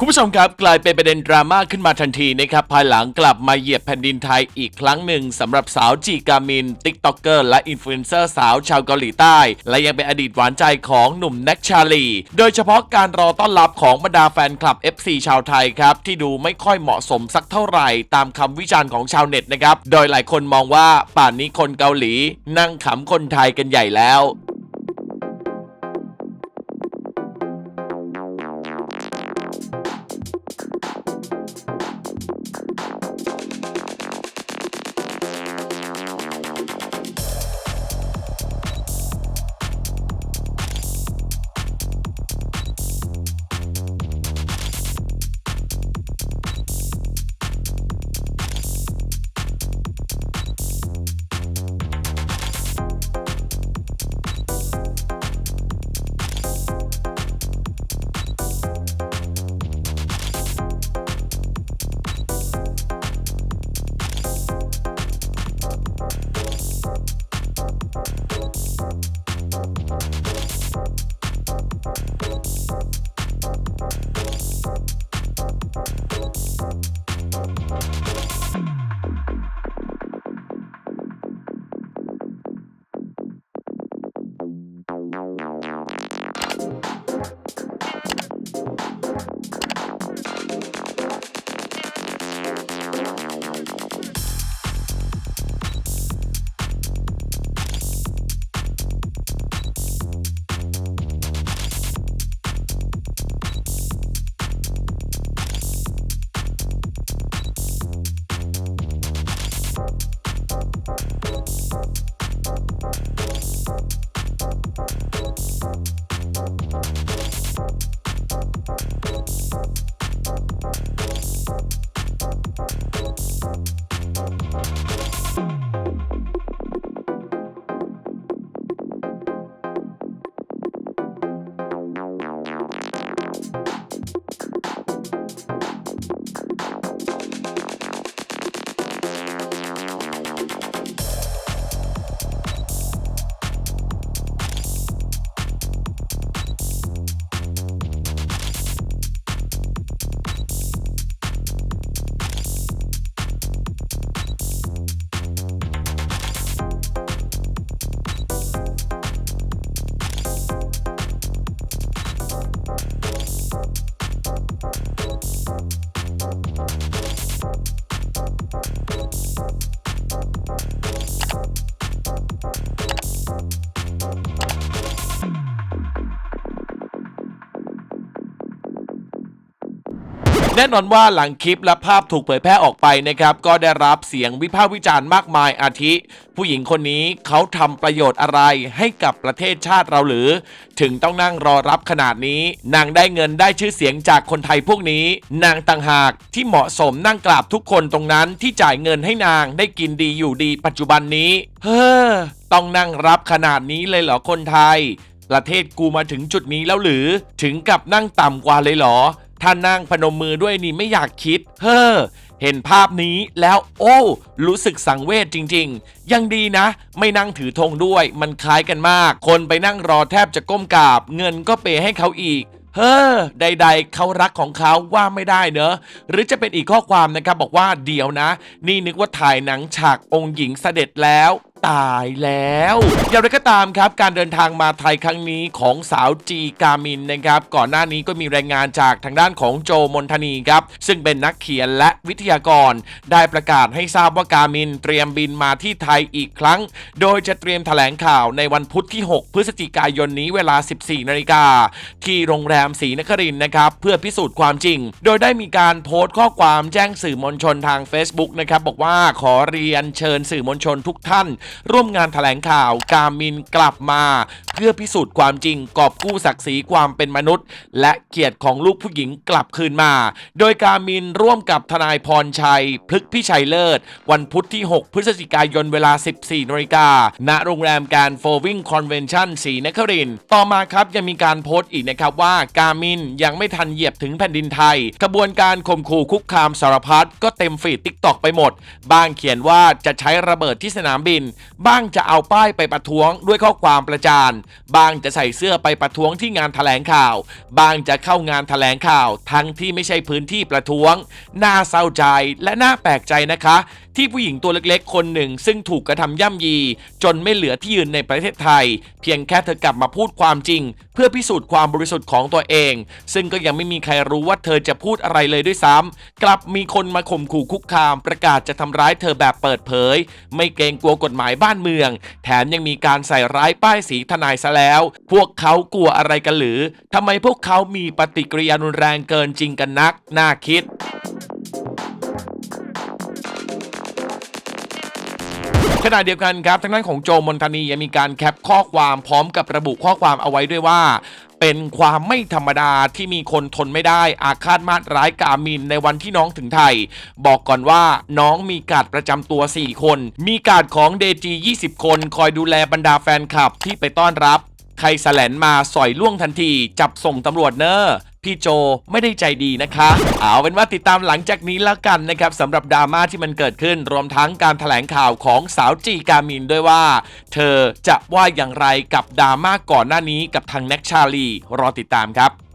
คุณผู้ชมครับกลายเป็นประเด็นดราม่าขึ้นมาทันทีนะครับภายหลังกลับมาเหยียบแผ่นดินไทยอีกครั้งหนึ่งสำหรับสาวจีกามินติ๊กต็อกเกอร์และอินฟลูเอนเซอร์สาวชาวเกาหลีใต้ และยังเป็นอดีตหวานใจของหนุ่มแน็กชาลี โดยเฉพาะการรอต้อนรับของบรรดาแฟนคลับ FC ชาวไทยครับ ที่ดูไม่ค่อยเหมาะสมสักเท่าไหร่ ตามคำวิจารณ์ของชาวเน็ตนะครับโดยหลายคนมองว่าป่านนี้คนเกาหลี นั่งขำคนไทยกันใหญ่แล้ว แน่นอนว่าหลังคลิปและภาพถูกเผยแพร่ออกไปนะครับ ก็ได้รับเสียงวิพากษ์วิจารณ์มากมายอาทิ ผู้หญิงคนนี้เขาทำประโยชน์อะไรให้กับประเทศชาติเราหรือ ถึงต้องนั่งรอรับขนาดนี้ นางได้เงินได้ชื่อเสียงจากคนไทยพวกนี้ นางต่างหากที่เหมาะสมนั่งกราบทุกคนตรงนั้นที่จ่ายเงินให้นางได้กินดีอยู่ดีปัจจุบันนี้ เฮ้อต้องนั่งรับขนาดนี้เลยเหรอคนไทย ประเทศกูมาถึงจุดนี้แล้วหรือ ถึงกับนั่งต่ำกว่าเลยเหรอ ถ้านั่งพนมมือด้วยนี่ไม่อยากคิด เฮ้อ เห็นภาพนี้แล้วโอ้ รู้สึกสังเวชจริง ๆ ยังดีนะ ไม่นั่งถือธงด้วย มันคล้ายกันมาก คนไปนั่งรอแทบจะก้มกราบ เงินก็เปให้เขาอีกเฮ้อใด ๆ เขารักของเขาว่าไม่ได้เนอะ หรือจะเป็นอีกข้อความนะครับบอกว่าเดี๋ยวนะ นี่นึกว่าถ่ายหนังฉากองค์หญิงเสด็จแล้ว ตายแล้ว อย่างไรก็ตามครับ การเดินทางมาไทยครั้งนี้ของสาวจีกามินนะครับ ก่อนหน้านี้ก็มีรายงานจากทางด้านของโจมนทนีครับ ซึ่งเป็นนักเขียนและวิทยากร ได้ประกาศให้ทราบว่ากามินเตรียมบินมาที่ไทยอีกครั้ง โดยจะเตรียมแถลงข่าวในวันพุธที่ 6 พฤศจิกายนนี้เวลา 14 นาฬิกา ที่โรงแรมศรีนครินนะครับ เพื่อพิสูจน์ความจริง โดยได้มีการโพสต์ข้อความแจ้งสื่อมวลชนทาง Facebook นะครับบอกว่าขอเรียนเชิญสื่อมวลชนทุกท่านร่วมงานแถลงข่าวกามินกลับมา เพื่อพิสูจน์ความจริงกอบกู้ศักดิ์ศรีความเป็นมนุษย์ และเกียรติของลูกผู้หญิงกลับคืนมา โดยการมินร่วมกับทนายพรชัย พฤกพิชัยเลิศ วันพุธที่ 6 พฤศจิกายนเวลา 14นาฬิกาณโรงแรมการโฟวิงคอนเวนชั่นศรีนครินต์ต่อมาครับยังมีการโพสต์อีกนะครับว่าการมินยังไม่ทันเหยียบถึงแผ่นดินไทย กระบวนการข่มขู่คุกคามสารพัดก็เต็มฟีดติ๊กตอกไปหมด บางเขียนว่าจะใช้ระเบิดที่สนามบินบ้างจะเอาป้ายไปประท้วงด้วยข้อความประจานบ้างจะใส่เสื้อไปประท้วงที่งานแถลงข่าว บ้างจะเข้างานแถลงข่าว ทั้งที่ไม่ใช่พื้นที่ประท้วง น่าเศร้าใจและน่าแปลกใจนะคะ ที่ผู้หญิงตัวเล็กๆ คนหนึ่ง ซึ่งถูกกระทำย่ำยี จนไม่เหลือที่ยืนในประเทศไทย เพียงแค่เธอกลับมาพูดความจริง เพื่อพิสูจน์ความบริสุทธิ์ของตัวเอง ซึ่งก็ยังไม่มีใครรู้ว่าเธอจะพูดอะไรเลยด้วยซ้ำกลับมีคนมาข่มขู่คุกคาม ประกาศจะทำร้ายเธอแบบเปิดเผย ไม่เกรงกลัวกฎหมายบ้านเมือง แถมยังมีการใส่ร้ายป้ายสีทนายซะแล้ว พวกเขากลัวอะไรกันหรือทำไมพวกเขามีปฏิกิริยารุนแรงเกินจริงกันนักน่าคิด ขณะเดียวกันครับทางด้านของโจมนทนียังมีการแคปข้อความพร้อมกับระบุข้อความเอาไว้ด้วยว่า เป็นความไม่ธรรมดาที่มีคนทนไม่ได้อาฆาตมาตร้ายกามินในวันที่น้องถึงไทย บอกก่อนว่าน้องมีการดประจำตัว 4 คน มีการดของเดจี20 คน คอยดูแลบรรดาแฟนคลับที่ไปต้อนรับ ใครแสลนมาสอยล่วงทันที จับส่งตำรวจเนอะ พี่โจไม่ได้ใจดีนะคะ เอาเป็นว่าติดตามหลังจากนี้แล้วกันนะครับสำหรับดราม่าที่มันเกิดขึ้น รวมทั้งการถแถลงข่าวของสาวจีกามินด้วยว่า เธอจะว่าอย่างไรกับดราม่าก่อนหน้านี้กับทางแน็กชาลี รอติดตามครับ